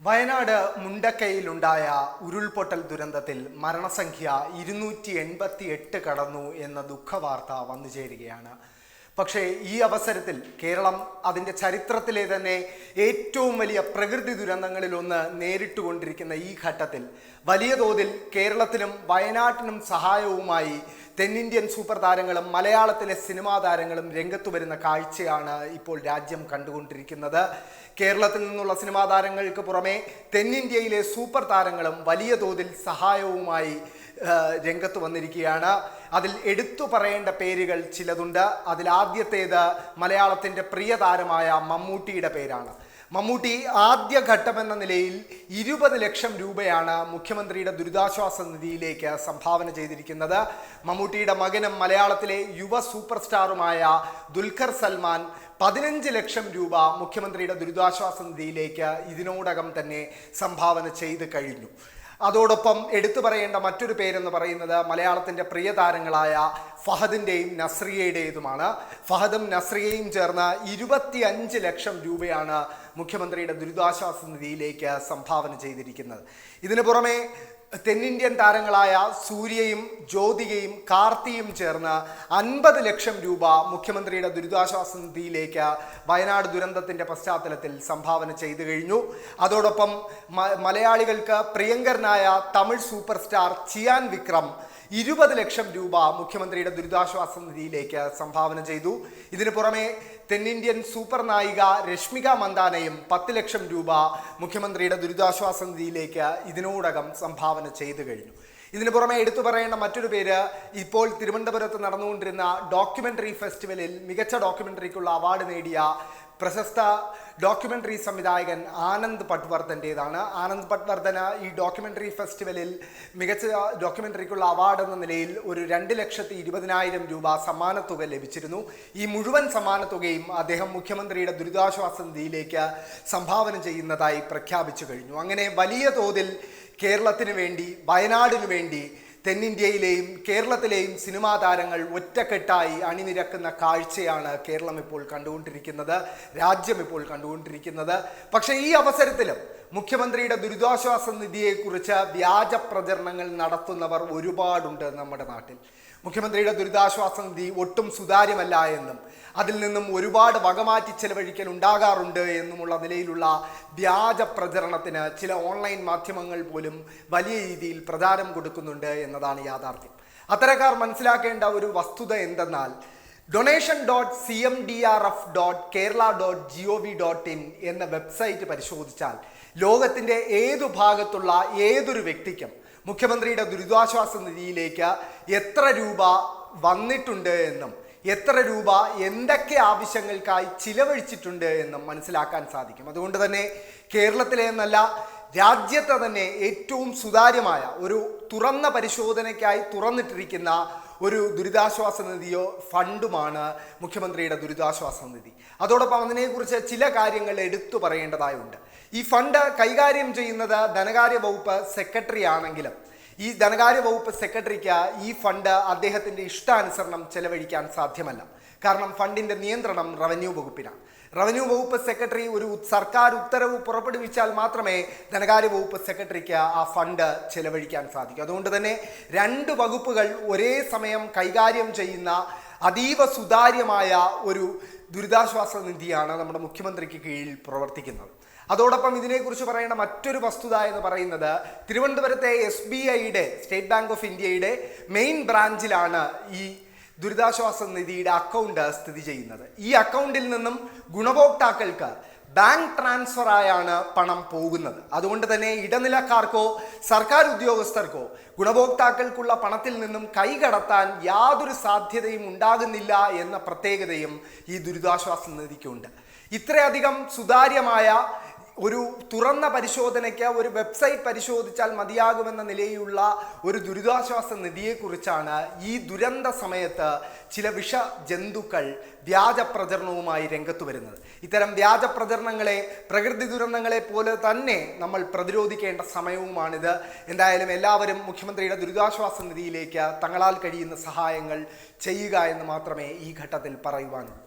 വയനാട് മുണ്ടക്കയിലുണ്ടായ ഉരുൾപൊട്ടൽ ദുരന്തത്തിൽ മരണസംഖ്യ ഇരുന്നൂറ്റി എൺപത്തി എട്ട് കടന്നു എന്ന ദുഃഖവാർത്ത വന്നു ചേരുകയാണ്. പക്ഷേ ഈ അവസരത്തിൽ കേരളം അതിന്റെ ചരിത്രത്തിലെ തന്നെ ഏറ്റവും വലിയ പ്രകൃതി ദുരന്തങ്ങളിലൊന്ന് നേരിട്ടുകൊണ്ടിരിക്കുന്ന ഈ ഘട്ടത്തിൽ വലിയ തോതിൽ കേരളത്തിനും വയനാട്ടിനും സഹായവുമായി തെന്നിന്ത്യൻ സൂപ്പർ താരങ്ങളും മലയാളത്തിലെ സിനിമാ താരങ്ങളും രംഗത്തു വരുന്ന കാഴ്ചയാണ് ഇപ്പോൾ രാജ്യം കണ്ടുകൊണ്ടിരിക്കുന്നത്. കേരളത്തിൽ നിന്നുള്ള സിനിമാ താരങ്ങൾക്ക് പുറമെ തെന്നിന്ത്യയിലെ സൂപ്പർ താരങ്ങളും വലിയ തോതിൽ സഹായവുമായി രംഗത്ത് വന്നിരിക്കുകയാണ്. അതിൽ എടുത്തു പറയേണ്ട പേരുകൾ ചിലതുണ്ട്. അതിൽ ആദ്യത്തേത് മലയാളത്തിന്റെ പ്രിയ താരമായ മമ്മൂട്ടിയുടെ പേരാണ്. മമ്മൂട്ടി ആദ്യ ഘട്ടമെന്ന നിലയിൽ ഇരുപത് ലക്ഷം രൂപയാണ് മുഖ്യമന്ത്രിയുടെ ദുരിതാശ്വാസ നിധിയിലേക്ക് സംഭാവന ചെയ്തിരിക്കുന്നത്. മമ്മൂട്ടിയുടെ മകനും മലയാളത്തിലെ യുവ സൂപ്പർ സ്റ്റാറുമായ ദുൽഖർ സൽമാൻ പതിനഞ്ച് ലക്ഷം രൂപ മുഖ്യമന്ത്രിയുടെ ദുരിതാശ്വാസ നിധിയിലേക്ക് ഇതിനോടകം തന്നെ സംഭാവന ചെയ്ത് കഴിഞ്ഞു. അതോടൊപ്പം എടുത്തു പറയേണ്ട മറ്റൊരു പേരെന്ന് പറയുന്നത് മലയാളത്തിന്റെ പ്രിയ താരങ്ങളായ ഫഹദിന്റെയും നസ്രിയയുടേതുമാണ്. ഫഹദും നസ്രിയയും ചേർന്ന് ഇരുപത്തി അഞ്ച് ലക്ഷം രൂപയാണ് മുഖ്യമന്ത്രിയുടെ ദുരിതാശ്വാസ നിധിയിലേക്ക് സംഭാവന ചെയ്തിരിക്കുന്നത്. ഇതിനു പുറമെ തെന്നിന്ത്യൻ താരങ്ങളായ സൂര്യയും ജ്യോതികയും കാർത്തിയും ചേർന്ന് അൻപത് ലക്ഷം രൂപ മുഖ്യമന്ത്രിയുടെ ദുരിതാശ്വാസ നിധിയിലേക്ക് വയനാട് ദുരന്തത്തിന്റെ പശ്ചാത്തലത്തിൽ സംഭാവന ചെയ്തു കഴിഞ്ഞു. അതോടൊപ്പം മലയാളികൾക്ക് പ്രിയങ്കരനായ തമിഴ് സൂപ്പർ സ്റ്റാർ ചിയാൻ വിക്രം ഇരുപത് ലക്ഷം രൂപ മുഖ്യമന്ത്രിയുടെ ദുരിതാശ്വാസ നിധിയിലേക്ക് സംഭാവന ചെയ്തു. ഇതിനു പുറമെ തെന്നിന്ത്യൻ സൂപ്പർ നായിക രശ്മിക മന്ദാനയും പത്ത് ലക്ഷം രൂപ മുഖ്യമന്ത്രിയുടെ ദുരിതാശ്വാസ നിധിയിലേക്ക് ഇതിനോടകം സംഭാവന ചെയ്തു കഴിഞ്ഞു. ഇതിനു പുറമെ എടുത്തു പറയേണ്ട മറ്റൊരു പേര് ഇപ്പോൾ തിരുവനന്തപുരത്ത് നടന്നുകൊണ്ടിരുന്ന ഡോക്യുമെന്ററി ഫെസ്റ്റിവലിൽ മികച്ച ഡോക്യുമെന്ററിക്കുള്ള അവാർഡ് നേടിയ പ്രശസ്ത ഡോക്യുമെന്ററി സംവിധായകൻ ആനന്ദ് പട്വർദ്ധന്റേതാണ് ആനന്ദ് പട്വർദ്ധന ഈ ഡോക്യുമെന്ററി ഫെസ്റ്റിവലിൽ മികച്ച ഡോക്യുമെന്ററിക്കുള്ള അവാർഡ് എന്ന നിലയിൽ ഒരു രണ്ട് ലക്ഷത്തി ഇരുപതിനായിരം രൂപ സമ്മാനത്തുക ലഭിച്ചിരുന്നു. ഈ മുഴുവൻ സമ്മാനത്തുകയും അദ്ദേഹം മുഖ്യമന്ത്രിയുടെ ദുരിതാശ്വാസ നിധിയിലേക്ക് സംഭാവന ചെയ്യുന്നതായി പ്രഖ്യാപിച്ചു കഴിഞ്ഞു. അങ്ങനെ വലിയ തോതിൽ കേരളത്തിന് വേണ്ടി വയനാടിനു വേണ്ടി തെന്നിന്ത്യയിലെയും കേരളത്തിലെയും സിനിമാ താരങ്ങൾ ഒറ്റക്കെട്ടായി അണിനിരക്കുന്ന കാഴ്ചയാണ് കേരളം ഇപ്പോൾ കണ്ടുകൊണ്ടിരിക്കുന്നത് രാജ്യം ഇപ്പോൾ കണ്ടുകൊണ്ടിരിക്കുന്നത്. പക്ഷേ ഈ അവസരത്തിലും മുഖ്യമന്ത്രിയുടെ ദുരിതാശ്വാസ നിധിയെക്കുറിച്ച് വ്യാജ പ്രചരണങ്ങൾ നടത്തുന്നവർ ഒരുപാടുണ്ട് നമ്മുടെ നാട്ടിൽ. മുഖ്യമന്ത്രിയുടെ ദുരിതാശ്വാസ നിധി ഒട്ടും സുതാര്യമല്ല എന്നും അതിൽ നിന്നും ഒരുപാട് വകമാറ്റി ചെലവഴിക്കൽ ഉണ്ടാകാറുണ്ട് എന്നുമുള്ള നിലയിലുള്ള വ്യാജ പ്രചരണത്തിന് ചില ഓൺലൈൻ മാധ്യമങ്ങൾ പോലും വലിയ രീതിയിൽ പ്രചാരം കൊടുക്കുന്നുണ്ട് എന്നതാണ് യാഥാർത്ഥ്യം. അത്തരക്കാർ മനസ്സിലാക്കേണ്ട ഒരു വസ്തുത എന്തെന്നാൽ donation dot C M D R F dot Kerala dot G O V dot in എന്ന വെബ്സൈറ്റ് പരിശോധിച്ചാൽ ലോകത്തിന്റെ ഏതു ഭാഗത്തുള്ള ഏതൊരു വ്യക്തിക്കും മുഖ്യമന്ത്രിയുടെ ദുരിതാശ്വാസ നിധിയിലേക്ക് എത്ര രൂപ വന്നിട്ടുണ്ട് എന്നും എത്ര രൂപ എന്തൊക്കെ ആവശ്യങ്ങൾക്കായി ചിലവഴിച്ചിട്ടുണ്ട് എന്നും മനസ്സിലാക്കാൻ സാധിക്കും. അതുകൊണ്ട് തന്നെ കേരളത്തിലെ എന്നല്ല രാജ്യത്തെ തന്നെ ഏറ്റവും സുതാര്യമായ ഒരു തുറന്ന പരിശോധനയ്ക്കായി തുറന്നിട്ടിരിക്കുന്ന ഒരു ദുരിതാശ്വാസ നിധിയോ ഫണ്ടുമാണ് മുഖ്യമന്ത്രിയുടെ ദുരിതാശ്വാസ നിധി. അതോടൊപ്പം അതിനെക്കുറിച്ച് ചില കാര്യങ്ങൾ എടുത്തു പറയേണ്ടതായുണ്ട്. ഈ ഫണ്ട് കൈകാര്യം ചെയ്യുന്നത് ധനകാര്യ വകുപ്പ് സെക്രട്ടറി ആണെങ്കിലും ഈ ധനകാര്യ വകുപ്പ് സെക്രട്ടറിക്ക് ഈ ഫണ്ട് അദ്ദേഹത്തിന്റെ ഇഷ്ടാനുസരണം ചെലവഴിക്കാൻ സാധ്യമല്ല. കാരണം ഫണ്ടിന്റെ നിയന്ത്രണം റവന്യൂ വകുപ്പിനാണ്. റവന്യൂ വകുപ്പ് സെക്രട്ടറി ഒരു സർക്കാർ ഉത്തരവ് പുറപ്പെടുവിച്ചാൽ മാത്രമേ ധനകാര്യ വകുപ്പ് സെക്രട്ടറിക്ക് ആ ഫണ്ട് ചെലവഴിക്കാൻ സാധിക്കൂ. അതുകൊണ്ട് തന്നെ രണ്ട് വകുപ്പുകൾ ഒരേ സമയം കൈകാര്യം ചെയ്യുന്ന അതീവ സുതാര്യമായ ഒരു ദുരിതാശ്വാസ നിധിയാണ് നമ്മുടെ മുഖ്യമന്ത്രിക്ക് കീഴിൽ പ്രവർത്തിക്കുന്നത്. അതോടൊപ്പം ഇതിനെക്കുറിച്ച് പറയേണ്ട മറ്റൊരു വസ്തുത എന്ന് പറയുന്നത് തിരുവനന്തപുരത്തെ എസ് ബി ഐയുടെ സ്റ്റേറ്റ് ബാങ്ക് ഓഫ് ഇന്ത്യയുടെ മെയിൻ ബ്രാഞ്ചിലാണ് ഈ ദുരിതാശ്വാസ നിധിയുടെ അക്കൗണ്ട് സ്ഥിതി ചെയ്യുന്നത്. ഈ അക്കൗണ്ടിൽ നിന്നും ഗുണഭോക്താക്കൾക്ക് ബാങ്ക് ട്രാൻസ്ഫർ ആയാണ് പണം പോകുന്നത്. അതുകൊണ്ട് തന്നെ ഇടനിലക്കാർക്കോ സർക്കാർ ഉദ്യോഗസ്ഥർക്കോ ഗുണഭോക്താക്കൾക്കുള്ള പണത്തിൽ നിന്നും കൈകടത്താൻ യാതൊരു സാധ്യതയും ഉണ്ടാകുന്നില്ല എന്ന പ്രത്യേകതയും ഈ ദുരിതാശ്വാസ നിധിക്കുണ്ട്. ഇത്രയധികം സുതാര്യമായ ഒരു തുറന്ന പരിശോധനയ്ക്ക് ഒരു വെബ്സൈറ്റ് പരിശോധിച്ചാൽ മതിയാകുമെന്ന നിലയിലുള്ള ഒരു ദുരിതാശ്വാസ നിധിയെക്കുറിച്ചാണ് ഈ ദുരന്ത സമയത്ത് ചില വിഷ ജന്തുക്കൾ വ്യാജ പ്രചരണവുമായി രംഗത്ത് വരുന്നത്. ഇത്തരം വ്യാജ പ്രചരണങ്ങളെ പ്രകൃതി ദുരന്തങ്ങളെ പോലെ തന്നെ നമ്മൾ പ്രതിരോധിക്കേണ്ട സമയവുമാണിത്. എന്തായാലും എല്ലാവരും മുഖ്യമന്ത്രിയുടെ ദുരിതാശ്വാസ നിധിയിലേക്ക് തങ്ങളാൽ കഴിയുന്ന സഹായങ്ങൾ ചെയ്യുക എന്ന് മാത്രമേ ഈ ഘട്ടത്തിൽ പറയുവാനുള്ളൂ.